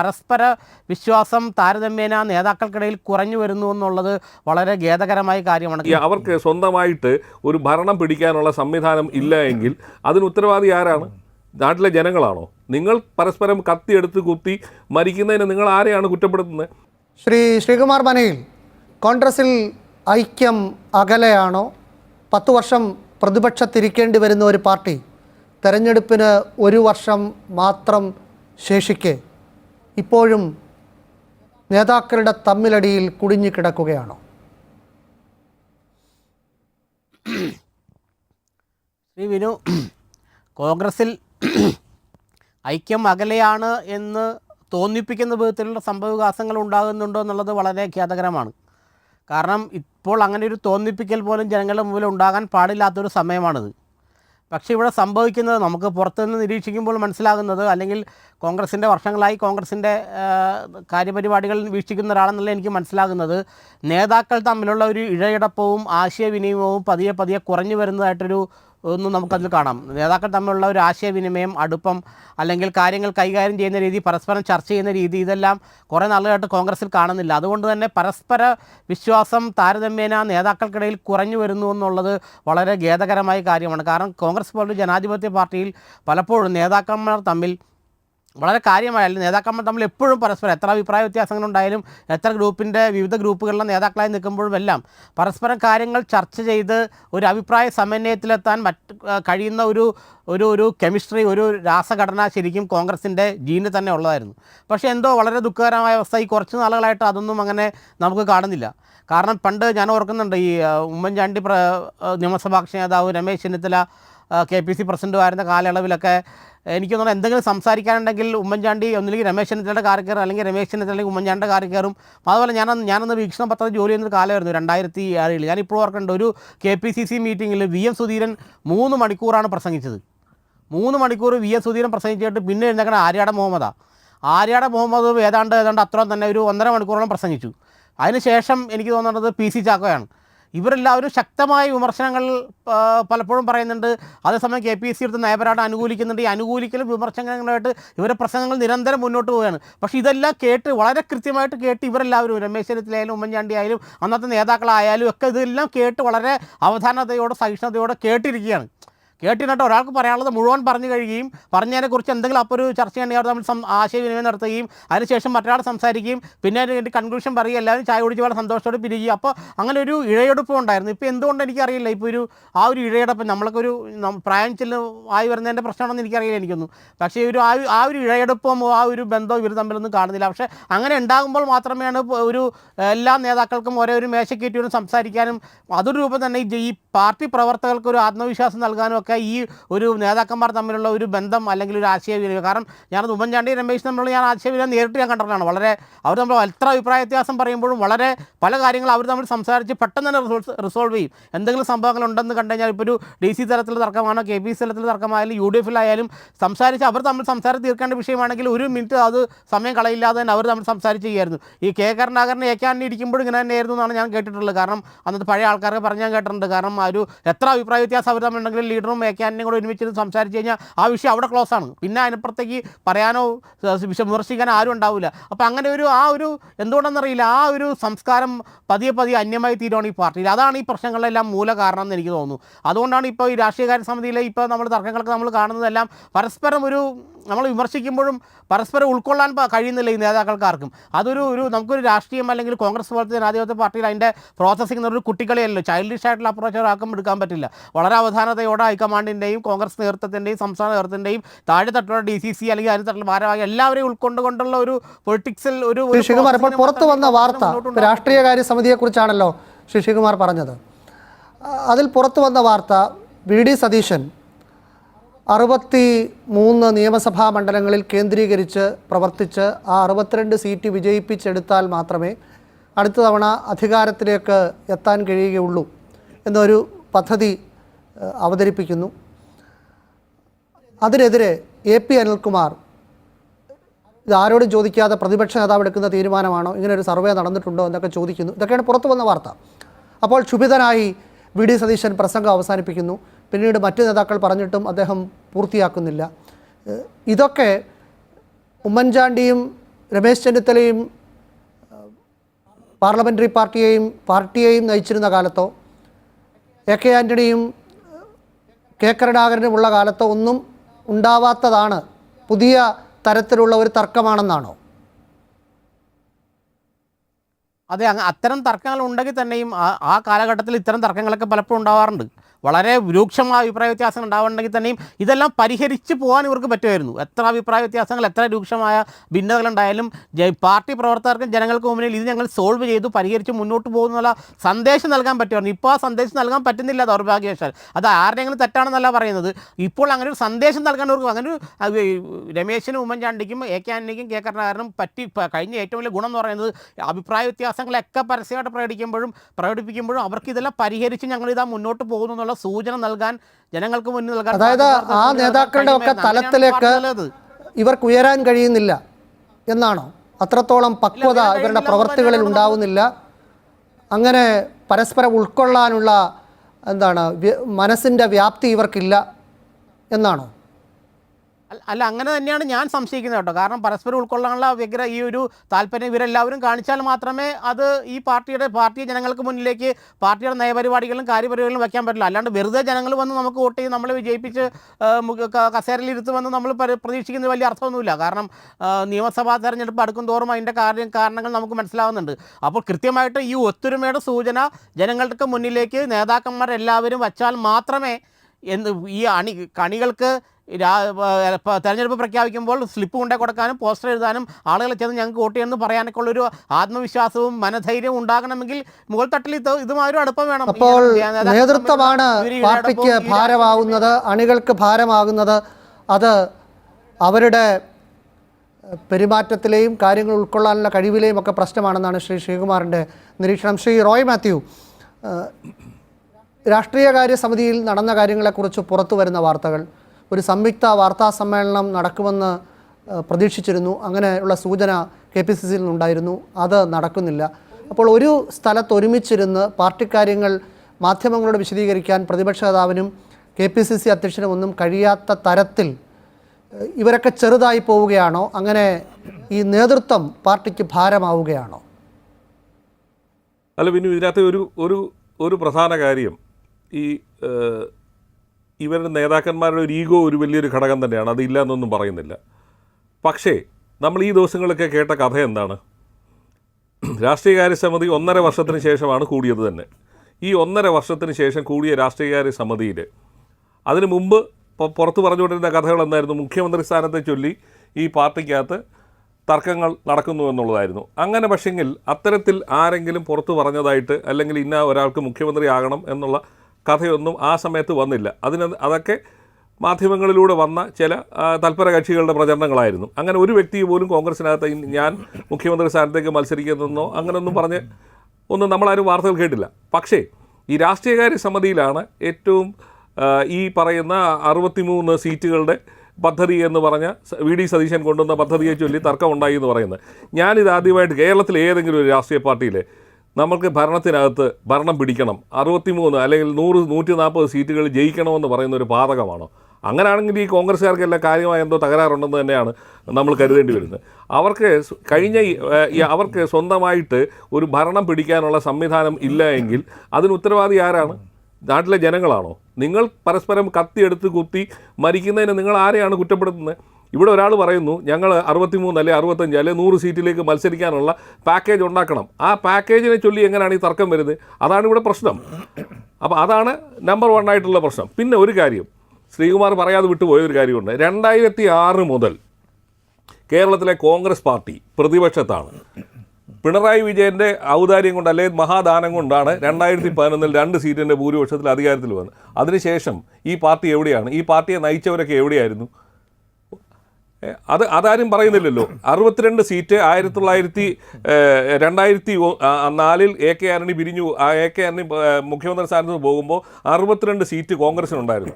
പരസ്പര വിശ്വാസം താരതമ്യേന നേതാക്കൾക്കിടയിൽ കുറഞ്ഞു വരുന്നു എന്നുള്ളത് വളരെ ഖേദകരമായ കാര്യമാണ്. അവർക്ക് സ്വന്തമായിട്ട് ഒരു ഭരണം പിടിക്കാനുള്ള സംവിധാനം ഇല്ല എങ്കിൽ അതിന് ഉത്തരവാദി ആരാണ്? നാട്ടിലെ ജനങ്ങളാണോ? നിങ്ങൾ പരസ്പരം കത്തിയെടുത്ത് കുത്തി മരിക്കുന്നതിന് നിങ്ങൾ ആരെയാണ് കുറ്റപ്പെടുത്തുന്നത്? ശ്രീ ശ്രീകുമാർ മനയിൽ കോൺഗ്രസിൽ ഐക്യം അകലെയാണോ? പത്തു വർഷം പ്രതിപക്ഷത്തിരിക്കേണ്ടി വരുന്ന ഒരു പാർട്ടി തെരഞ്ഞെടുപ്പിന് ഒരു വർഷം മാത്രം ശേഷിക്കെ ഇപ്പോഴും നേതാക്കളുടെ തമ്മിലടിയിൽ കുടുങ്ങിക്കിടക്കുകയാണോ ശ്രീ വിനു കോൺഗ്രസിൽ ഐക്യം അകലെയാണ് എന്ന് തോന്നിപ്പിക്കുന്ന വിധത്തിലുള്ള സംഭവവികാസങ്ങൾ ഉണ്ടാകുന്നുണ്ടോ എന്നുള്ളത് വളരെ ഖ്യാതകരമാണ് കാരണം ഇപ്പോൾ അങ്ങനെ ഒരു തോന്നിപ്പിക്കൽ പോലും ജനങ്ങളുടെ മുമ്പിൽ ഉണ്ടാകാൻ പാടില്ലാത്തൊരു സമയമാണിത്. പക്ഷേ ഇവിടെ സംഭവിക്കുന്നത് നമുക്ക് പുറത്തുനിന്ന് നിരീക്ഷിക്കുമ്പോൾ മനസ്സിലാകുന്നത് അല്ലെങ്കിൽ കോൺഗ്രസിന്റെ വർഷങ്ങളായി കോൺഗ്രസിന്റെ കാര്യപരിപാടികൾ വീക്ഷിക്കുന്ന ഒരാളെന്നുള്ള എനിക്ക് മനസ്സിലാകുന്നത്. നേതാക്കൾ തമ്മിലുള്ള ഒരു ഇഴയടപ്പവും ആശയവിനിമയവും പതിയെ പതിയെ കുറഞ്ഞു വരുന്നതായിട്ടൊരു ഒന്നും നമുക്കതിൽ കാണാം. നേതാക്കൾ തമ്മിലുള്ള ഒരു ആശയവിനിമയം അടുപ്പം അല്ലെങ്കിൽ കാര്യങ്ങൾ കൈകാര്യം ചെയ്യുന്ന രീതി പരസ്പരം ചർച്ച ചെയ്യുന്ന രീതി ഇതെല്ലാം കുറേ നാളുകളായിട്ട് കോൺഗ്രസിൽ കാണുന്നില്ല. അതുകൊണ്ട് തന്നെ പരസ്പര വിശ്വാസം താരതമ്യേന നേതാക്കൾക്കിടയിൽ കുറഞ്ഞു വരുന്നു എന്നുള്ളത് വളരെ ഖേദകരമായ കാര്യമാണ്. കാരണം കോൺഗ്രസ് പോലൊരു ജനാധിപത്യ പാർട്ടിയിൽ പലപ്പോഴും നേതാക്കന്മാർ തമ്മിൽ വളരെ കാര്യമായാലും നേതാക്കന്മാർ തമ്മിൽ എപ്പോഴും പരസ്പരം എത്ര അഭിപ്രായ വ്യത്യാസങ്ങളുണ്ടായാലും എത്ര ഗ്രൂപ്പിന്റെ വിവിധ ഗ്രൂപ്പുകളിലെ നേതാക്കളായി നിൽക്കുമ്പോഴും എല്ലാം പരസ്പരം കാര്യങ്ങൾ ചർച്ച ചെയ്ത് ഒരു അഭിപ്രായ സമന്വയത്തിലെത്താൻ മറ്റ് കഴിയുന്ന ഒരു ഒരു ഒരു കെമിസ്ട്രി ഒരു രാസഘടന ശരിക്കും കോൺഗ്രസിന്റെ ജീനിൽ തന്നെ ഉള്ളതായിരുന്നു. പക്ഷേ എന്തോ വളരെ ദുഃഖകരമായ അവസ്ഥ. ഈ കുറച്ച് നാളുകളായിട്ട് അതൊന്നും അങ്ങനെ നമുക്ക് കാണുന്നില്ല. കാരണം പണ്ട് ഞാൻ ഓർക്കുന്നുണ്ട് ഈ ഉമ്മൻചാണ്ടി നിയമസഭാ കക്ഷി നേതാവ് Ramesh Chennithala K P C പ്രസിഡന്റുമായിരുന്ന കാലയളവിലൊക്കെ എനിക്ക് തോന്നുന്നു എന്തെങ്കിലും സംസാരിക്കാനുണ്ടെങ്കിൽ ഉമ്മൻചാണ്ടി ഒന്നില്ലെങ്കിൽ രമേശ് ചെന്നിത്തലയുടെ കാറി കയറും അല്ലെങ്കിൽ രമേശ് ചെന്നിത്തല അല്ലെങ്കിൽ ഉമ്മൻചാണ്ടിയുടെ കാറിൽ കയറും. അതുപോലെ ഞാനന്ന് ഞാനന്ന് വീക്ഷണം പത്രത്തിൽ ജോലി ചെയ്യുന്ന കാലമായിരുന്നു രണ്ടായിരത്തി ഏഴിൽ ഞാനിപ്പോൾ ഓർക്കേണ്ട ഒരു കെ പി സി സി മീറ്റിങ്ങിൽ വി എം സുധീരൻ മൂന്ന് മണിക്കൂറാണ് പ്രസംഗിച്ചത്. മൂന്ന് മണിക്കൂർ വി എസ് സുധീരൻ പ്രസംഗിച്ചിട്ട് പിന്നെ എഴുന്നേക്കണ ആര്യാട മുഹമ്മദാണ് ആര്യാട മുഹമ്മദ് ഏതാണ്ട് ഏതാണ്ട് അത്രയും തന്നെ ഒരു ഒന്നര മണിക്കൂറോളം പ്രസംഗിച്ചു. അതിനുശേഷം എനിക്ക് തോന്നുന്നത് പി സി ചാക്കോയാണ്. ഇവരെല്ലാവരും ശക്തമായ വിമർശനങ്ങൾ പലപ്പോഴും പറയുന്നുണ്ട്. അതേസമയം കെ പി എസ് സി എടുത്ത് നയപരാട് അനുകൂലിക്കുന്നുണ്ട്. ഈ അനുകൂലിക്കലും വിമർശനങ്ങളുമായിട്ട് ഇവരുടെ പ്രസംഗങ്ങൾ നിരന്തരം മുന്നോട്ട് പോവുകയാണ്. പക്ഷേ ഇതെല്ലാം കേട്ട് വളരെ കൃത്യമായിട്ട് കേട്ട് ഇവരെല്ലാവരും രമേശ് ചെന്നിത്തലയായാലും ഉമ്മൻചാണ്ടി അന്നത്തെ നേതാക്കളായാലും ഒക്കെ ഇതെല്ലാം കേട്ട് വളരെ അവധാനതയോടെ സഹിഷ്ണുതയോടെ കേട്ടിരിക്കുകയാണ്. കേട്ടിട്ട് ഒരാൾക്ക് പറയാനുള്ളത് മുഴുവൻ പറഞ്ഞു കഴിയുകയും പറഞ്ഞതിനെക്കുറിച്ച് എന്തെങ്കിലും അപ്പോൾ ഒരു ചർച്ച ചെയ്യണമെങ്കിൽ അവർ തമ്മിൽ ആശയവിനിമയം നടത്തുകയും അതിനുശേഷം മറ്റൊരാൾ സംസാരിക്കുകയും പിന്നെ അതിന്റെ കൺക്ലൂഷൻ പറയുക എല്ലാവരും ചായ കുടിച്ച് വളരെ സന്തോഷത്തോടെ പിരിയുകയും. അപ്പോൾ അങ്ങനെ ഒരു ഇഴയെടുപ്പ് ഉണ്ടായിരുന്നു. ഇപ്പോൾ എന്തുകൊണ്ട് എനിക്കറിയില്ല ഇപ്പോൾ ഒരു ആ ഒരു ഇഴയെടുപ്പ് നമ്മളൊക്കെ ഒരു പ്രായം ചെല്ലു ആയി വരുന്നതിന്റെ പ്രശ്നമാണെന്ന് എനിക്കറിയില്ല എനിക്കൊന്നും പക്ഷേ ഒരു ആ ആ ഒരു ഇഴയെടുപ്പും ആ ഒരു ബന്ധവും ഇവർ തമ്മിലൊന്നും കാണുന്നില്ല. പക്ഷേ അങ്ങനെ ഉണ്ടാകുമ്പോൾ മാത്രമേയാണ് ഇപ്പോൾ ഒരു എല്ലാ നേതാക്കൾക്കും ഒരേ ഒരു മേശക്കേറ്റിയോടും സംസാരിക്കാനും അതൊരു രൂപം തന്നെ ഈ പാർട്ടി പ്രവർത്തകർക്ക് ഒരു ആത്മവിശ്വാസം നൽകാനും ഒക്കെ ഈ ഒരു നേതാക്കന്മാർ തമ്മിലുള്ള ഒരു ബന്ധം അല്ലെങ്കിൽ ഒരു ആശയവിനിമയം. കാരണം ഞാൻ ഉമ്മൻചാണ്ടി രമേശ് തമ്മിലുള്ള ഞാൻ ആശയവിനിമയം നേരിട്ട് ഞാൻ കണ്ടിട്ടാണ് വളരെ അവർ തമ്മിൽ എത്ര അഭിപ്രായ വ്യത്യാസം പറയുമ്പോഴും വളരെ പല കാര്യങ്ങളും അവർ തമ്മിൽ സംസാരിച്ച് പെട്ടെന്ന് തന്നെ റിസോൾവ് ചെയ്യും. എന്തെങ്കിലും സംഭവങ്ങൾ ഉണ്ടെന്ന് കണ്ടു കഴിഞ്ഞാൽ ഇപ്പോൾ ഒരു ഡി സി തലത്തിൽ തർക്കമാണോ കെ പി സി തലത്തിൽ തർക്കമായാലും യു ഡി എഫിലായാലും സംസാരിച്ച് അവർ തമ്മിൽ സംസാരം തീർക്കേണ്ട വിഷയമാണെങ്കിൽ ഒരു മിനിറ്റ് അത് സമയം കളയില്ലാതെ തന്നെ അവർ തമ്മിൽ സംസാരിച്ച് ചെയ്യായിരുന്നു. ഈ കെ കരുണാകരനെ കെ ഇരിക്കുമ്പോഴും ഇങ്ങനെ തന്നെയായിരുന്നു എന്നാണ് ഞാൻ കേട്ടിട്ടുള്ളത്. കാരണം അന്നത്തെ പഴയ ആൾക്കാർക്ക് പറഞ്ഞ് ഞാൻ കേട്ടിട്ടുണ്ട്. കാരണം ആ ഒരു എത്ര അഭിപ്രായ വ്യത്യാസം അവർ തമ്മിലുണ്ടെങ്കിലും ലീഡറും ആന്റണിയും കൂടെ ഒരുമിച്ച് സംസാരിച്ച് കഴിഞ്ഞാൽ ആ വിഷയം അവിടെ ക്ലോസ് ആണ്. പിന്നെ അതിനപ്പുറത്തേക്ക് പറയാനോ വിമർശിക്കാനോ ആരും ഉണ്ടാവില്ല അപ്പോൾ അങ്ങനെ ഒരു ആ ഒരു എന്തുകൊണ്ടെന്നറിയില്ല ആ ഒരു സംസ്കാരം പതിയെ പതിയെ അന്യമായി തീരുവാണ് ഈ പാർട്ടിയിൽ. അതാണ് ഈ പ്രശ്നങ്ങളെല്ലാം മൂല കാരണം എന്ന് എനിക്ക് തോന്നുന്നു. അതുകൊണ്ടാണ് ഇപ്പോൾ ഈ രാഷ്ട്രീയകാര്യ സമിതിയിലെ ഇപ്പോൾ നമ്മൾ തർക്കങ്ങളൊക്കെ നമ്മൾ കാണുന്നതെല്ലാം പരസ്പരം ഒരു നമ്മൾ വിമർശിക്കുമ്പോഴും പരസ്പരം ഉൾക്കൊള്ളാൻ കഴിയുന്നില്ല ഈ നേതാക്കൾക്കാർക്കും. അതൊരു ഒരു നമുക്കൊരു രാഷ്ട്രീയം അല്ലെങ്കിൽ കോൺഗ്രസ് പോലത്തെ ജനാധിപത്യ പാർട്ടിയിൽ അതിന്റെ പ്രോസസ്സിംഗ് ഒരു കുട്ടികളെയല്ലോ ചൈൽഡിഷ് ആയിട്ടുള്ള അപ്രോച്ച് ഒരാൾക്കും എടുക്കാൻ പറ്റില്ല. വളരെ അവധാനതയോടെ ഹൈക്കമാൻഡിന്റെയും കോൺഗ്രസ് നേതൃത്വത്തിന്റെയും സംസ്ഥാന നേതൃത്വത്തിന്റെയും താഴെ തട്ടുള്ള ഡി സി സി അല്ലെങ്കിൽ അതിന് തട്ടുള്ള ഭാരവാഹി എല്ലാവരെയും ഉൾക്കൊണ്ടുകൊണ്ടുള്ള ഒരു പൊളിറ്റിക്സിൽ ഒരു പുറത്തു വന്ന വാർത്ത രാഷ്ട്രീയകാര്യ സമിതിയെക്കുറിച്ചാണല്ലോ ശ്രീ ശ്രീകുമാർ പറഞ്ഞത്. അതിൽ പുറത്തു വന്ന വാർത്ത വി ഡി സതീശൻ അറുപത്തി മൂന്ന് നിയമസഭാ മണ്ഡലങ്ങളിൽ കേന്ദ്രീകരിച്ച് പ്രവർത്തിച്ച് ആ അറുപത്തിരണ്ട് സീറ്റ് വിജയിപ്പിച്ചെടുത്താൽ മാത്രമേ അടുത്ത തവണ അധികാരത്തിലേക്ക് എത്താൻ കഴിയുകയുള്ളൂ എന്നൊരു പദ്ധതി അവതരിപ്പിക്കുന്നു. അതിനെതിരെ എ പി അനിൽകുമാർ ഇതാരോടും ചോദിക്കാതെ പ്രതിപക്ഷ നേതാവ് എടുക്കുന്ന തീരുമാനമാണോ? ഇങ്ങനെ ഒരു സർവേ നടന്നിട്ടുണ്ടോ എന്നൊക്കെ ചോദിക്കുന്നു. ഇതൊക്കെയാണ് പുറത്തു വന്ന വാർത്ത. അപ്പോൾ ക്ഷുഭിതനായി വി ഡി സതീശൻ പ്രസംഗം അവസാനിപ്പിക്കുന്നു. പിന്നീട് മറ്റു നേതാക്കൾ പറഞ്ഞിട്ടും അദ്ദേഹം പൂർത്തിയാക്കുന്നില്ല. ഇതൊക്കെ ഉമ്മൻചാണ്ടിയും രമേശ് ചെന്നിത്തലയും പാർലമെന്ററി പാർട്ടിയെയും പാർട്ടിയെയും നയിച്ചിരുന്ന കാലത്തോ എ കെ ആന്റണിയും കെ കരുണാകരനുമുള്ള കാലത്തോ ഒന്നും ഉണ്ടാവാത്തതാണ് പുതിയ തരത്തിലുള്ള ഒരു തർക്കമാണെന്നാണോ? അതെ അത്തരം തർക്കങ്ങൾ ഉണ്ടെങ്കിൽ തന്നെയും ആ കാലഘട്ടത്തിൽ ഇത്തരം തർക്കങ്ങളൊക്കെ പലപ്പോഴും ഉണ്ടാവാറുണ്ട്. വളരെ രൂക്ഷമായ അഭിപ്രായ വ്യത്യാസങ്ങൾ ഉണ്ടാവുന്നുണ്ടെങ്കിൽ തന്നെയും ഇതെല്ലാം പരിഹരിച്ച് പോകാൻ ഇവർക്ക് പറ്റുമായിരുന്നു. എത്ര അഭിപ്രായ വ്യത്യാസങ്ങൾ എത്ര രൂക്ഷമായ ഭിന്നതകളുണ്ടായാലും പാർട്ടി പ്രവർത്തകർക്കും ജനങ്ങൾക്കും മുന്നിൽ ഇത് ഞങ്ങൾ സോൾവ് ചെയ്തു പരിഹരിച്ച് മുന്നോട്ട് പോകുന്നുള്ള സന്ദേശം നൽകാൻ പറ്റുമായിരുന്നു. ഇപ്പോൾ ആ സന്ദേശം നൽകാൻ പറ്റുന്നില്ല ദൗർഭാഗ്യവശാൽ. അത് ആരുടെയെങ്കിലും തെറ്റാണെന്നല്ല പറയുന്നത്. ഇപ്പോൾ അങ്ങനെ ഒരു സന്ദേശം നൽകാൻ അവർക്ക് അങ്ങനെ ഒരു രമേശിനും ഉമ്മൻചാണ്ടിക്കും എ കെ ആന്റണിക്കും കെ കരുണാകരനും പറ്റി കഴിഞ്ഞ ഏറ്റവും വലിയ ഗുണം എന്ന് പറയുന്നത് അഭിപ്രായ വ്യത്യാസങ്ങളൊക്കെ പരസ്യമായിട്ട് പ്രകടിക്കുമ്പോഴും പ്രകടിപ്പിക്കുമ്പോഴും അവർക്ക് ഇതെല്ലാം പരിഹരിച്ച് ഞങ്ങളിതാ മുന്നോട്ട് പോകുന്നു സൂചന നൽകാൻ ജനങ്ങൾക്ക് മുന്നിൽ നൽകാൻ അതായത് ആ നേതാക്കളുടെ ഒക്കെ തലത്തിലേക്ക്. ഇവർക്ക് ഉയരാൻ കഴിയുന്നില്ല എന്നാണോ? അത്രത്തോളം പക്വത ഇവരുടെ പ്രവൃത്തികളിൽ പ്രവർത്തികളിൽ ഉണ്ടാവുന്നില്ല. അങ്ങനെ പരസ്പരം ഉൾക്കൊള്ളാനുള്ള എന്താണ് മനസ്സിന്റെ മനസ്സിന്റെ വ്യാപ്തി ഇവർക്കില്ല എന്നാണോ? അല്ല- അങ്ങനെ തന്നെയാണ് ഞാൻ സംശയിക്കുന്നത് കേട്ടോ. കാരണം പരസ്പരം ഉൾക്കൊള്ളാനുള്ള വ്യഗ്ര ഈ ഒരു താല്പര്യം ഇവരെല്ലാവരും കാണിച്ചാൽ മാത്രമേ അത് ഈ പാർട്ടിയുടെ പാർട്ടി ജനങ്ങൾക്ക് മുന്നിലേക്ക് പാർട്ടിയുടെ നയപരിപാടികളും കാര്യപരിപാടികളും വയ്ക്കാൻ പറ്റില്ല. അല്ലാണ്ട് വെറുതെ ജനങ്ങൾ വന്ന് നമുക്ക് വോട്ട് ചെയ്ത് നമ്മളെ വിജയിപ്പിച്ച് കസേരയിലിരുത്തുമെന്ന് നമ്മൾ പ്രതീക്ഷിക്കുന്ന വലിയ അർത്ഥമൊന്നുമില്ല. കാരണം നിയമസഭാ തെരഞ്ഞെടുപ്പ് അടുക്കും തോറും അതിന്റെ കാര്യം കാരണങ്ങൾ നമുക്ക് മനസ്സിലാവുന്നുണ്ട്. അപ്പോൾ കൃത്യമായിട്ട് ഈ ഒത്തൊരുമയുടെ സൂചന ജനങ്ങൾക്ക് മുന്നിലേക്ക് നേതാക്കന്മാരെല്ലാവരും വച്ചാൽ മാത്രമേ എന്ത് ഈ അണി കണികൾക്ക് തെരഞ്ഞെടുപ്പ് പ്രഖ്യാപിക്കുമ്പോൾ സ്ലിപ്പ് കൊണ്ടേ കൊടുക്കാനും പോസ്റ്റർ എഴുതാനും ആളുകളെ ചെന്ന് ഞങ്ങൾക്ക് വോട്ട് ചെയ്യുമെന്ന് പറയാനൊക്കെ ഉള്ളൊരു ആത്മവിശ്വാസവും മനധൈര്യവും ഉണ്ടാകണമെങ്കിൽ മുകൾ തട്ടിൽ ഇത് ഇതുമാതിരി അടുപ്പം വേണം. അപ്പോൾ നേതൃത്വമാണ് പാർട്ടിക്ക് ഭാരമാകുന്നത് അണികൾക്ക് ഭാരമാകുന്നത്. അത് അവരുടെ പെരുമാറ്റത്തിലെയും കാര്യങ്ങൾ ഉൾക്കൊള്ളാനുള്ള കഴിവിലെയും ഒക്കെ പ്രശ്നമാണെന്നാണ് ശ്രീ ശ്രീകുമാറിന്റെ നിരീക്ഷണം. ശ്രീ റോയ് മാത്യു രാഷ്ട്രീയകാര്യ സമിതിയിൽ നടന്ന കാര്യങ്ങളെക്കുറിച്ച് പുറത്തു വരുന്ന വാർത്തകൾ. ഒരു സംയുക്ത വാർത്താ സമ്മേളനം നടക്കുമെന്ന് പ്രതീക്ഷിച്ചിരുന്നു. അങ്ങനെയുള്ള സൂചന കെ പി സി സിയിൽ നിന്നുണ്ടായിരുന്നു. അത് നടക്കുന്നില്ല. അപ്പോൾ ഒരു സ്ഥലത്ത് ഒരുമിച്ചിരുന്ന് പാർട്ടി കാര്യങ്ങൾ മാധ്യമങ്ങളോട് വിശദീകരിക്കാൻ പ്രതിപക്ഷ നേതാവിനും കെ പി സി സി അധ്യക്ഷനും ഒന്നും കഴിയാത്ത തരത്തിൽ ഇവരൊക്കെ ചെറുതായി പോവുകയാണോ? അങ്ങനെ ഈ നേതൃത്വം പാർട്ടിക്ക് ഭാരമാവുകയാണോ? അല്ല പിന്നെ ഇതിനകത്ത് ഒരു ഒരു ഒരു പ്രധാന കാര്യം. ഈ ഇവരുടെ നേതാക്കന്മാരുടെ ഒരു ഈഗോ ഒരു വലിയൊരു ഘടകം തന്നെയാണ്. അതില്ല എന്നൊന്നും പറയുന്നില്ല. പക്ഷേ നമ്മൾ ഈ ദിവസങ്ങളൊക്കെ കേട്ട കഥ എന്താണ്? രാഷ്ട്രീയകാര്യ സമിതി ഒന്നര വർഷത്തിന് ശേഷമാണ് കൂടിയത് തന്നെ. ഈ ഒന്നര വർഷത്തിന് ശേഷം കൂടിയ രാഷ്ട്രീയകാര്യ സമിതിയിൽ അതിനു മുമ്പ് പുറത്ത് പറഞ്ഞുകൊണ്ടിരുന്ന കഥകൾ എന്തായിരുന്നു? മുഖ്യമന്ത്രി സ്ഥാനത്തെ ചൊല്ലി ഈ പാർട്ടിക്കകത്ത് തർക്കങ്ങൾ നടക്കുന്നു എന്നുള്ളതായിരുന്നു. അങ്ങനെ പക്ഷെങ്കിൽ അത്തരത്തിൽ ആരെങ്കിലും പുറത്തു പറഞ്ഞതായിട്ട് അല്ലെങ്കിൽ ഇന്ന ഒരാൾക്ക് മുഖ്യമന്ത്രി ആകണം എന്നുള്ള കഥയൊന്നും ആ സമയത്ത് വന്നില്ല. അതിന് അതൊക്കെ മാധ്യമങ്ങളിലൂടെ വന്ന ചില തൽപര കക്ഷികളുടെ പ്രചരണങ്ങളായിരുന്നു. അങ്ങനെ ഒരു വ്യക്തി പോലും കോൺഗ്രസിനകത്ത് ഞാൻ മുഖ്യമന്ത്രി സ്ഥാനത്തേക്ക് മത്സരിക്കുന്നതെന്നോ അങ്ങനെയൊന്നും പറഞ്ഞ് ഒന്നും നമ്മളാരും വാർത്തകൾ കേട്ടില്ല. പക്ഷേ ഈ രാഷ്ട്രീയകാര്യ സമിതിയിലാണ് ഏറ്റവും ഈ പറയുന്ന അറുപത്തിമൂന്ന് സീറ്റുകളുടെ പദ്ധതി എന്ന് പറഞ്ഞ വി ഡി സതീശൻ കൊണ്ടുവന്ന പദ്ധതിയെ ചൊല്ലി തർക്കമുണ്ടായി എന്ന് പറയുന്നത്. ഞാനിത് ആദ്യമായിട്ട് കേരളത്തിലെ ഏതെങ്കിലും ഒരു രാഷ്ട്രീയ പാർട്ടിയിലെ നമുക്ക് ഭരണത്തിനകത്ത് ഭരണം പിടിക്കണം. അറുപത്തിമൂന്ന് അല്ലെങ്കിൽ നൂറ് നൂറ്റി നാൽപ്പത് സീറ്റുകൾ ജയിക്കണമെന്ന് പറയുന്ന ഒരു പാതകമാണോ? അങ്ങനെയാണെങ്കിൽ ഈ കോൺഗ്രസ്സുകാർക്കെല്ലാം കാര്യമായ എന്തോ തകരാറുണ്ടെന്ന് തന്നെയാണ് നമ്മൾ കരുതേണ്ടി വരുന്നത്. അവർക്ക് കഴിഞ്ഞ അവർക്ക് സ്വന്തമായിട്ട് ഒരു ഭരണം പിടിക്കാനുള്ള സംവിധാനം ഇല്ല എങ്കിൽ അതിന് ഉത്തരവാദി ആരാണ്? നാട്ടിലെ ജനങ്ങളാണോ? നിങ്ങൾ പരസ്പരം കത്തിയെടുത്ത് കുത്തി മരിക്കുന്നതിന് നിങ്ങൾ ആരെയാണ് കുറ്റപ്പെടുത്തുന്നത്? ഇവിടെ ഒരാൾ പറയുന്നു ഞങ്ങൾ അറുപത്തിമൂന്ന് അല്ലെ അറുപത്തഞ്ച് അല്ലെ നൂറ് സീറ്റിലേക്ക് മത്സരിക്കാനുള്ള പാക്കേജ് ഉണ്ടാക്കണം. ആ പാക്കേജിനെ ചൊല്ലി എങ്ങനെയാണ് ഈ തർക്കം വരുന്നത്? അതാണ് ഇവിടെ പ്രശ്നം. അപ്പോൾ അതാണ് നമ്പർ വൺ ആയിട്ടുള്ള പ്രശ്നം. പിന്നെ ഒരു കാര്യം ശ്രീകുമാർ പറയാതെ വിട്ടുപോയൊരു കാര്യമുണ്ട്. രണ്ടായിരത്തി ആറ് മുതൽ കേരളത്തിലെ കോൺഗ്രസ് പാർട്ടി പ്രതിപക്ഷത്താണ്. പിണറായി വിജയന്റെ ഔദാര്യം കൊണ്ട് അല്ലെങ്കിൽ മഹാദാനം കൊണ്ടാണ് രണ്ടായിരത്തി പതിനൊന്നിൽ രണ്ട് സീറ്റിന്റെ ഭൂരിപക്ഷത്തിൽ അധികാരത്തിൽ വന്നത്. അതിനുശേഷം ഈ പാർട്ടി എവിടെയാണ്? ഈ പാർട്ടിയെ നയിച്ചവരൊക്കെ എവിടെയായിരുന്നു? അത് അതാരും പറയുന്നില്ലല്ലോ. അറുപത്തിരണ്ട് സീറ്റ് ആയിരത്തി തൊള്ളായിരത്തി രണ്ടായിരത്തി നാലിൽ എ കെ ആന്റണി പിരിഞ്ഞു ആ എ കെ ആന്റണി മുഖ്യമന്ത്രി സ്ഥാനത്ത് പോകുമ്പോൾ അറുപത്തിരണ്ട് സീറ്റ് കോൺഗ്രസിനുണ്ടായിരുന്നു.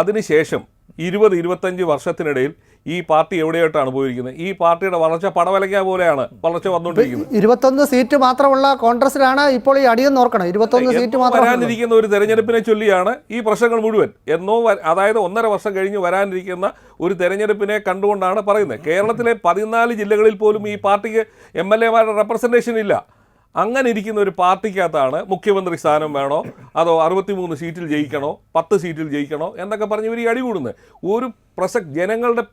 അതിനുശേഷം ഇരുപത് ഇരുപത്തഞ്ച് വർഷത്തിനിടയിൽ ഈ പാർട്ടി എവിടെയായിട്ടാണ് പോയിരിക്കുന്നത്? ഈ പാർട്ടിയുടെ വളർച്ച പടവലയ്ക്ക പോലെയാണ് വളർച്ച വന്നുകൊണ്ടിരിക്കുന്നത്. ഇരുപത്തൊന്ന് സീറ്റ് മാത്രമുള്ള കോൺഗ്രസിലാണ് ഇപ്പോൾ ഈ അടിയെന്ന് ഓർക്കണം. ഇരുപത്തൊന്ന് സീറ്റ് മാത്രം വരാനിരിക്കുന്ന ഒരു തെരഞ്ഞെടുപ്പിനെ ചൊല്ലിയാണ് ഈ പ്രശ്നങ്ങൾ മുഴുവൻ. എന്നോ അതായത് ഒന്നര വർഷം കഴിഞ്ഞ് വരാനിരിക്കുന്ന ഒരു തെരഞ്ഞെടുപ്പിനെ കണ്ടുകൊണ്ടാണ് പറയുന്നത്. കേരളത്തിലെ പതിനാല് ജില്ലകളിൽ പോലും ഈ പാർട്ടിക്ക് എം എൽ എമാരുടെ റെപ്രസെന്റേഷൻ ഇല്ല. അങ്ങനെ ഇരിക്കുന്ന ഒരു പാർട്ടിക്കകത്താണ് മുഖ്യമന്ത്രി സ്ഥാനം വേണോ? അതോ അറുപത്തിമൂന്ന് സീറ്റിൽ ജയിക്കണോ? പത്ത് സീറ്റിൽ ജയിക്കണോ? എന്നൊക്കെ പറഞ്ഞ് ഇവർ ഈ അടികൂടുന്നത് ഒരു പ്രസക് ജനങ്ങളുടെ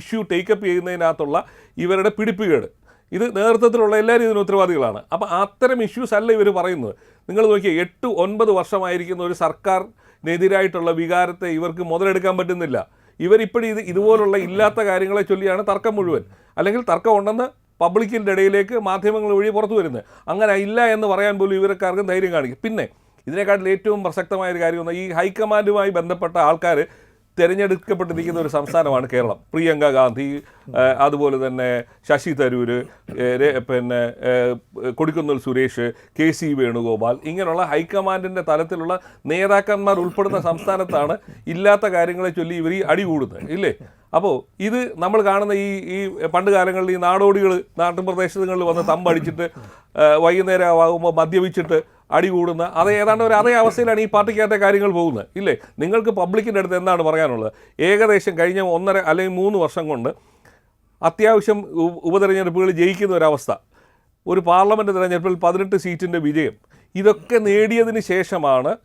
ഇഷ്യൂ ടേക്കപ്പ് ചെയ്യുന്നതിനകത്തുള്ള ഇവരുടെ പിടിപ്പുകേട്. ഇത് നേതൃത്വത്തിലുള്ള എല്ലാവരും ഇതിന് ഉത്തരവാദികളാണ്. അപ്പോൾ അത്തരം ഇഷ്യൂസ് അല്ല ഇവർ പറയുന്നത്. നിങ്ങൾ നോക്കിയാൽ എട്ട് ഒൻപത് വർഷമായിരിക്കുന്ന ഒരു സർക്കാരിനെതിരായിട്ടുള്ള വികാരത്തെ ഇവർക്ക് മുതലെടുക്കാൻ പറ്റുന്നില്ല. ഇവരിപ്പോഴും ഇത് ഇതുപോലുള്ള ഇല്ലാത്ത കാര്യങ്ങളെ ചൊല്ലിയാണ് തർക്കം മുഴുവൻ. അല്ലെങ്കിൽ തർക്കം ഉണ്ടെന്ന് പബ്ലിക്കിന്റെ ഇടയിലേക്ക് മാധ്യമങ്ങൾ വഴി പുറത്തു വരുന്നത്. അങ്ങനെ ഇല്ല എന്ന് പറയാൻ പോലും ഇവരക്കാർക്കും ധൈര്യം കാണിക്കും. പിന്നെ ഇതിനേക്കാട്ടിൽ ഏറ്റവും പ്രസക്തമായ ഒരു കാര്യം ഈ ഹൈക്കമാൻഡുമായി ബന്ധപ്പെട്ട ആൾക്കാർ തിരഞ്ഞെടുക്കപ്പെട്ടിരിക്കുന്ന ഒരു സംസ്ഥാനമാണ് കേരളം. പ്രിയങ്ക ഗാന്ധി അതുപോലെ തന്നെ ശശി തരൂർ പിന്നെ കൊടിക്കുന്നിൽ സുരേഷ് കെ സി വേണുഗോപാൽ ഇങ്ങനെയുള്ള ഹൈക്കമാൻഡിന്റെ തലത്തിലുള്ള നേതാക്കന്മാർ ഉൾപ്പെടുന്ന സംസ്ഥാനത്താണ് ഇല്ലാത്ത കാര്യങ്ങളെ ചൊല്ലി ഇവർ ഈ അടികൂടുന്നത് ഇല്ലേ? അപ്പോൾ ഇത് നമ്മൾ കാണുന്ന ഈ ഈ പണ്ട് കാലങ്ങളിൽ ഈ നാടോടികൾ നാട്ടുപ്രദേശങ്ങളിൽ വന്ന് തമ്പടിച്ചിട്ട് വൈകുന്നേരം ആകുമ്പോൾ മദ്യപിച്ചിട്ട് അടി കൂടുന്ന അത് ഏതാണ്ട് ഒരു അതേ അവസ്ഥയിലാണ് ഈ പാർട്ടിക്കകത്തെ കാര്യങ്ങൾ പോകുന്നത്. ഇല്ലേ? നിങ്ങൾക്ക് പബ്ലിക്കിന്റെ അടുത്ത് എന്താണ് പറയാനുള്ളത്? ഏകദേശം കഴിഞ്ഞ ഒന്നര അല്ലെങ്കിൽ മൂന്ന് വർഷം കൊണ്ട് അത്യാവശ്യം ഉപതെരഞ്ഞെടുപ്പുകൾ ജയിക്കുന്ന ഒരവസ്ഥ. ഒരു പാർലമെന്റ് തെരഞ്ഞെടുപ്പിൽ പതിനെട്ട് സീറ്റിന്റെ വിജയം. ഇതൊക്കെ നേടിയതിന് ശേഷമാണ്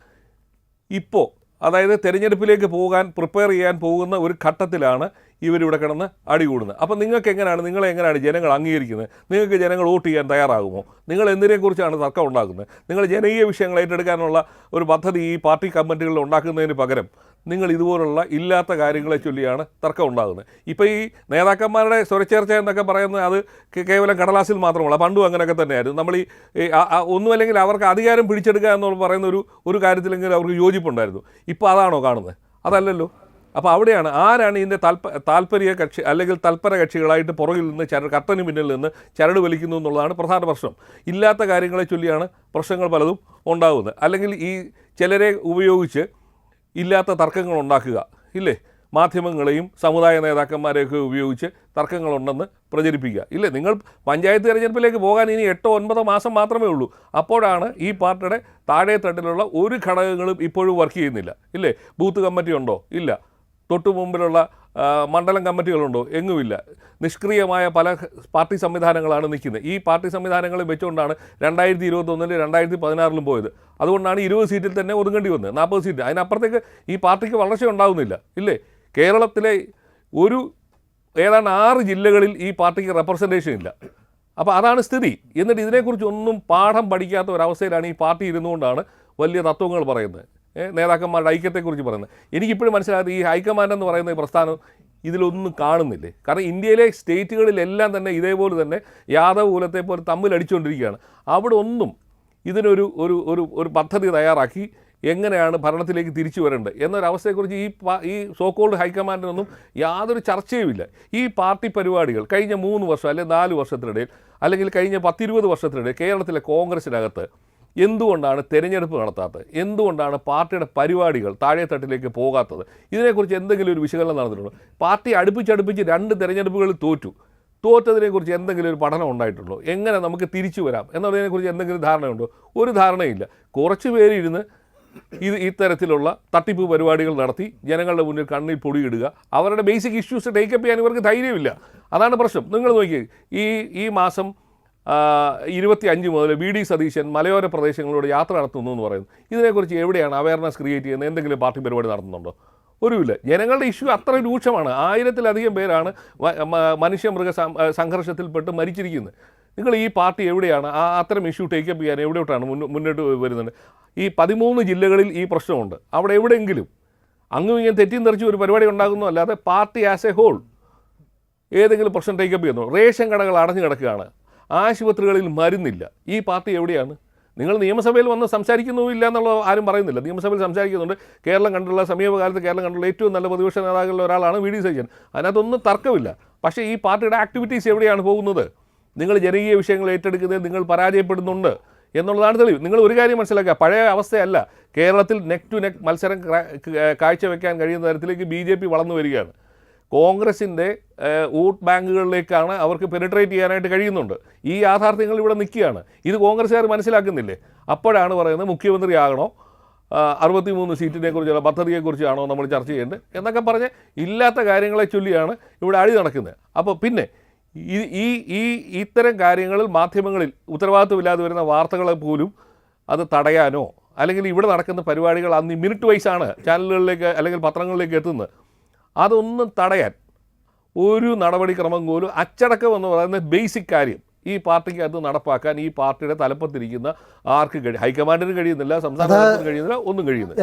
ഇപ്പോൾ അതായത് തെരഞ്ഞെടുപ്പിലേക്ക് പോകാൻ പ്രിപ്പയർ ചെയ്യാൻ പോകുന്ന ഒരു ഘട്ടത്തിലാണ് ഇവരിവിടെ കിടന്ന് അടികൂടുന്നത്. അപ്പം നിങ്ങൾക്ക് എങ്ങനെയാണ് നിങ്ങളെ എങ്ങനെയാണ് ജനങ്ങൾ അംഗീകരിക്കുന്നത്? നിങ്ങൾക്ക് ജനങ്ങൾ വോട്ട് ചെയ്യാൻ തയ്യാറാകുമോ? നിങ്ങൾ എന്തിനെക്കുറിച്ചാണ് തർക്കം ഉണ്ടാക്കുന്നത്? നിങ്ങൾ ജനകീയ വിഷയങ്ങൾ ഏറ്റെടുക്കാനുള്ള ഒരു പദ്ധതി ഈ പാർട്ടി കമ്മിറ്റികളിൽ ഉണ്ടാക്കുന്നതിന് പകരം നിങ്ങൾ ഇതുപോലുള്ള ഇല്ലാത്ത കാര്യങ്ങളെ ചൊല്ലിയാണ് തർക്കം ഉണ്ടാകുന്നത്. ഇപ്പോൾ ഈ നേതാക്കന്മാരുടെ സ്വരച്ചേർച്ച എന്നൊക്കെ പറയുന്നത് അത് കേവലം കടലാസിൽ മാത്രമല്ല പണ്ടും അങ്ങനെയൊക്കെ തന്നെയായിരുന്നു. നമ്മൾ ഈ ഒന്നുമല്ലെങ്കിൽ അവർക്ക് അധികാരം പിടിച്ചെടുക്കുക എന്ന് പറയുന്ന ഒരു ഒരു കാര്യത്തിലെങ്കിലും അവർക്ക് യോജിപ്പുണ്ടായിരുന്നു. ഇപ്പോൾ അതാണോ കാണുന്നത്? അതല്ലല്ലോ. അപ്പോൾ അവിടെയാണ് ആരാണ് ഇതിന്റെ താല്പ താല്പര്യ കക്ഷി അല്ലെങ്കിൽ തൽപര കക്ഷികളായിട്ട് പുറകിൽ നിന്ന് ചരട് കർത്തന് പിന്നിൽ നിന്ന് ചരട് വലിക്കുന്നു എന്നുള്ളതാണ് പ്രധാന പ്രശ്നം. ഇല്ലാത്ത കാര്യങ്ങളെ ചൊല്ലിയാണ് പ്രശ്നങ്ങൾ പലതും ഉണ്ടാകുന്നത് അല്ലെങ്കിൽ ഈ ചിലരെ ഉപയോഗിച്ച് ഇല്ലാത്ത തർക്കങ്ങൾ ഉണ്ടാക്കുക ഇല്ലേ? മാധ്യമങ്ങളെയും സമുദായ നേതാക്കന്മാരെയൊക്കെ ഉപയോഗിച്ച് തർക്കങ്ങളുണ്ടെന്ന് പ്രചരിപ്പിക്കുക ഇല്ലേ? നിങ്ങൾ പഞ്ചായത്ത് തിരഞ്ഞെടുപ്പിലേക്ക് പോകാൻ ഇനി എട്ടോ ഒൻപതോ മാസം മാത്രമേ ഉള്ളൂ. അപ്പോഴാണ് ഈ പാർട്ടിയുടെ താഴെ തട്ടിലുള്ള ഒരു ഘടകങ്ങളും ഇപ്പോഴും വർക്ക് ചെയ്യുന്നില്ല ഇല്ലേ? ബൂത്ത് കമ്മിറ്റി ഉണ്ടോ? ഇല്ല. തൊട്ടു മുമ്പിലുള്ള മണ്ഡലം കമ്മിറ്റികളുണ്ടോ? എങ്ങുമില്ല. നിഷ്ക്രിയമായ പല പാർട്ടി സംവിധാനങ്ങളാണ് നിൽക്കുന്നത്. ഈ പാർട്ടി സംവിധാനങ്ങളെ വെച്ചുകൊണ്ടാണ് രണ്ടായിരത്തി ഇരുപത്തൊന്നിൽ രണ്ടായിരത്തി പതിനാറിലും പോയത്. അതുകൊണ്ടാണ് ഇരുപത് സീറ്റിൽ തന്നെ ഒതുങ്ങേണ്ടി വന്നത്. നാൽപ്പത് സീറ്റ്. അതിനപ്പുറത്തേക്ക് ഈ പാർട്ടിക്ക് വളർച്ച ഉണ്ടാകുന്നില്ല ഇല്ലേ? കേരളത്തിലെ ഒരു ഏതാണ്ട് ആറ് ജില്ലകളിൽ ഈ പാർട്ടിക്ക് റെപ്രസെന്റേഷൻ ഇല്ല. അപ്പോൾ അതാണ് സ്ഥിതി. എന്നിട്ട് ഇതിനെക്കുറിച്ചൊന്നും പാഠം പഠിക്കാത്ത ഒരവസ്ഥയിലാണ് ഈ പാർട്ടി ഇരുന്നുകൊണ്ടാണ് വലിയ തത്വങ്ങൾ പറയുന്നത്. നേതാക്കന്മാരുടെ ഐക്യത്തെക്കുറിച്ച് പറയുന്നത്. എനിക്കിപ്പോഴും മനസ്സിലാകാത്ത ഈ ഹൈക്കമാൻഡ് എന്ന് പറയുന്ന പ്രസ്ഥാനം ഇതിലൊന്നും കാണുന്നില്ലേ? കാരണം ഇന്ത്യയിലെ സ്റ്റേറ്റുകളിലെല്ലാം തന്നെ ഇതേപോലെ തന്നെ യാദവ് കുലത്തെ പോലെ തമ്മിൽ അടിച്ചുകൊണ്ടിരിക്കുകയാണ് അവിടെ ഒന്നും ഇതിനൊരു ഒരു ഒരു ഒരു പദ്ധതി തയ്യാറാക്കി എങ്ങനെയാണ് ഭരണത്തിലേക്ക് തിരിച്ചു വരേണ്ടത് എന്നൊരവസ്ഥയെക്കുറിച്ച് ഈ ഈ സോക്കോൾഡ് ഹൈക്കമാൻഡിനൊന്നും യാതൊരു ചർച്ചയുമില്ല. ഈ പാർട്ടി പരിപാടികൾ കഴിഞ്ഞ മൂന്ന് വർഷം അല്ലെങ്കിൽ നാല് വർഷത്തിനിടയിൽ അല്ലെങ്കിൽ കഴിഞ്ഞ പത്തിരുപത് വർഷത്തിനിടയിൽ കേരളത്തിലെ കോൺഗ്രസിനകത്ത് എന്തുകൊണ്ടാണ് തെരഞ്ഞെടുപ്പ് നടത്താത്തത്? എന്തുകൊണ്ടാണ് പാർട്ടിയുടെ പരിപാടികൾ താഴെത്തട്ടിലേക്ക് പോകാത്തത്? ഇതിനെക്കുറിച്ച് എന്തെങ്കിലും ഒരു വിശകലനം നടന്നിട്ടുണ്ടോ? പാർട്ടി അടുപ്പിച്ചടുപ്പിച്ച് രണ്ട് തെരഞ്ഞെടുപ്പുകളിൽ തോറ്റു. തോറ്റതിനെക്കുറിച്ച് എന്തെങ്കിലും ഒരു പഠനം ഉണ്ടായിട്ടുണ്ടോ? എങ്ങനെ നമുക്ക് തിരിച്ചു വരാം? എന്നുള്ളതിനെക്കുറിച്ച് എന്തെങ്കിലും ധാരണയുണ്ടോ? ഒരു ധാരണയില്ല. കുറച്ച് പേരിരുന്ന് ഇത് ഇത്തരത്തിലുള്ള തട്ടിപ്പ് പരിപാടികൾ നടത്തി ജനങ്ങളുടെ മുന്നിൽ കണ്ണിൽ പൊടിയിടുക. അവരുടെ ബേസിക് ഇഷ്യൂസ് ടേക്കപ്പ് ചെയ്യാൻ ഇവർക്ക് ധൈര്യമില്ല. അതാണ് പ്രശ്നം. നിങ്ങൾ നോക്കിയേ ഈ ഈ മാസം ഇരുപത്തി അഞ്ച് മുതൽ വി ഡി സതീശൻ മലയോര പ്രദേശങ്ങളിലൂടെ യാത്ര നടത്തുന്നു എന്ന് പറയുന്നു. ഇതിനെക്കുറിച്ച് എവിടെയാണ് അവയർനെസ് ക്രിയേറ്റ് ചെയ്യുന്നത്? എന്തെങ്കിലും പാർട്ടി പരിപാടി നടത്തുന്നുണ്ടോ? ഒരുമില്ല ജനങ്ങളുടെ ഇഷ്യൂ അത്ര രൂക്ഷമാണ്. ആയിരത്തിലധികം പേരാണ് മനുഷ്യമൃഗ സംഘർഷത്തിൽപ്പെട്ട് മരിച്ചിരിക്കുന്നത്. നിങ്ങൾ ഈ പാർട്ടി എവിടെയാണ്? ആ അത്തരം ഇഷ്യൂ ടേക്കപ്പ് ചെയ്യാൻ എവിടെയോട്ടാണ് മുന്നോ- മുന്നോട്ട് വരുന്നത്? ഈ പതിമൂന്ന് ജില്ലകളിൽ ഈ പ്രശ്നമുണ്ട്. അവിടെ എവിടെയെങ്കിലും? അങ്ങും ഇങ്ങനെ തെറ്റിയും തെറിച്ചും ഒരു പരിപാടി ഉണ്ടാകുന്നു. അല്ലാതെ പാർട്ടി ആസ് എ ഹോൾ ഏതെങ്കിലും പ്രശ്നം ടേക്കപ്പ് ചെയ്യുന്നു. റേഷൻ കടകൾ അടഞ്ഞു കിടക്കുകയാണ്. ആശുപത്രികളിൽ മരുന്നില്ല. ഈ പാർട്ടി എവിടെയാണ്? നിങ്ങൾ നിയമസഭയിൽ വന്ന് സംസാരിക്കുന്നുമില്ല എന്നുള്ള ആരും പറയുന്നില്ല. നിയമസഭയിൽ സംസാരിക്കുന്നുണ്ട്. കേരളം കണ്ടുള്ള സമീപകാലത്ത് കേരളം കണ്ടുള്ള ഏറ്റവും നല്ല പ്രതിപക്ഷ നേതാക്കളിൽ ഒരാളാണ് വി ഡി സജീവൻ അതിനകത്തൊന്നും തർക്കമില്ല. പക്ഷേ ഈ പാർട്ടിയുടെ ആക്ടിവിറ്റീസ് എവിടെയാണ് പോകുന്നത്? നിങ്ങൾ ജനകീയ വിഷയങ്ങൾ ഏറ്റെടുക്കുന്നത് നിങ്ങൾ പരാജയപ്പെടുന്നുണ്ട് എന്നുള്ളതാണ് തെളിവ്. നിങ്ങൾ ഒരു കാര്യം മനസ്സിലാക്കുക. പഴയ അവസ്ഥയല്ല. കേരളത്തിൽ നെക് ടു നെക് മത്സരം കാഴ്ചവെക്കാൻ കഴിയുന്ന തരത്തിലേക്ക് ബി വളർന്നു വരികയാണ്. കോൺഗ്രസിന്റെ വോട്ട് ബാങ്കുകളിലേക്കാണ് അവർക്ക് പെനിട്രേറ്റ് ചെയ്യാനായിട്ട് കഴിയുന്നുണ്ട്. ഈ യാഥാർത്ഥ്യങ്ങൾ ഇവിടെ നിൽക്കുകയാണ്. ഇത് കോൺഗ്രസ്സുകാർ മനസ്സിലാക്കുന്നില്ലേ? അപ്പോഴാണ് പറയുന്നത് മുഖ്യമന്ത്രിയാകണോ അറുപത്തി മൂന്ന് സീറ്റിനെ കുറിച്ചുള്ള പദ്ധതിയെക്കുറിച്ചാണോ നമ്മൾ ചർച്ച ചെയ്യേണ്ടത് എന്നൊക്കെ പറഞ്ഞ് ഇല്ലാത്ത കാര്യങ്ങളെ ചൊല്ലിയാണ് ഇവിടെ അടി നടക്കുന്നത്. അപ്പോൾ പിന്നെ ഈ ഈ ഇത്തരം കാര്യങ്ങളിൽ മാധ്യമങ്ങളിൽ ഉത്തരവാദിത്വമില്ലാതെ വരുന്ന വാർത്തകളെ പോലും അത് തടയാനോ അല്ലെങ്കിൽ ഇവിടെ നടക്കുന്ന പരിപാടികൾ അന്ന് മിനിറ്റ് വൈസാണ് ചാനലുകളിലേക്ക് അല്ലെങ്കിൽ പത്രങ്ങളിലേക്ക് എത്തുന്നത് അതൊന്നും തടയാൻ ഒരു നടപടിക്രമം പോലും അച്ചടക്കം എന്ന് പറയുന്ന ബേസിക് കാര്യം. ഈ പാർട്ടിക്ക് അത് നടപ്പാക്കാൻ ഈ പാർട്ടിയുടെ തലപ്പത്തിരിക്കുന്ന ആർക്ക് കഴിയും ഹൈക്കമാൻഡിന് കഴിയുന്നില്ല സംസ്ഥാന കഴിയുന്നില്ല ഒന്നും കഴിയുന്നില്ല.